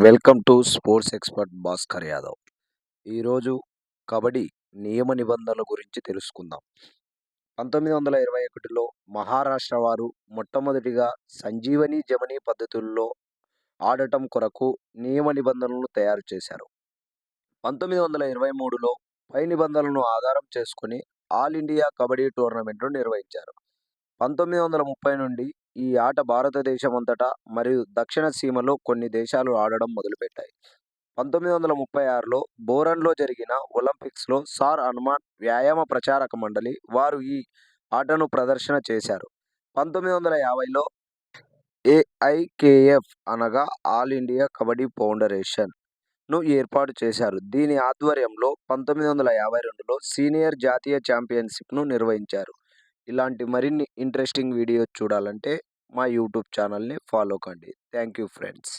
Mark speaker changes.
Speaker 1: Welcome to sports expert Bhaskar Yadav. ఈరోజు కబడ్డీ నియమ నిబంధనల గురించి తెలుసుకుందాం. పంతొమ్మిది వందల ఇరవై ఒకటిలో మహారాష్ట్ర వారు మొట్టమొదటిగా సంజీవని జమనీ పద్ధతుల్లో ఆడటం కొరకు నియమ నిబంధనలను తయారు చేశారు. పంతొమ్మిది వందల ఇరవై మూడులో పై నిబంధనలను ఆధారం చేసుకుని ఆల్ ఇండియా కబడ్డీ టోర్నమెంట్ను నిర్వహించారు. పంతొమ్మిది వందల ముప్పై నుండి ఈ ఆట భారతదేశం అంతటా మరియు దక్షిణ సీమలో కొన్ని దేశాలు ఆడడం మొదలుపెట్టాయి. పంతొమ్మిది వందల ముప్పై ఆరులో బోరన్లో జరిగిన ఒలింపిక్స్లో సార్ హనుమాన్ వ్యాయామ ప్రచారక మండలి వారు ఈ ఆటను ప్రదర్శన చేశారు. పంతొమ్మిది వందల యాభైలో ఏఐకేఎఫ్ అనగా ఆల్ ఇండియా కబడ్డీ ఫౌండరేషన్ను ఏర్పాటు చేశారు. దీని ఆధ్వర్యంలో పంతొమ్మిది వందల యాభై రెండులో సీనియర్ జాతీయ ఛాంపియన్షిప్ను నిర్వహించారు. ఇలాంటి మరిన్ని ఇంట్రెస్టింగ్ వీడియోస్ చూడాలంటే మా యూట్యూబ్ ఛానల్ని ఫాలో కండి. Thank you friends.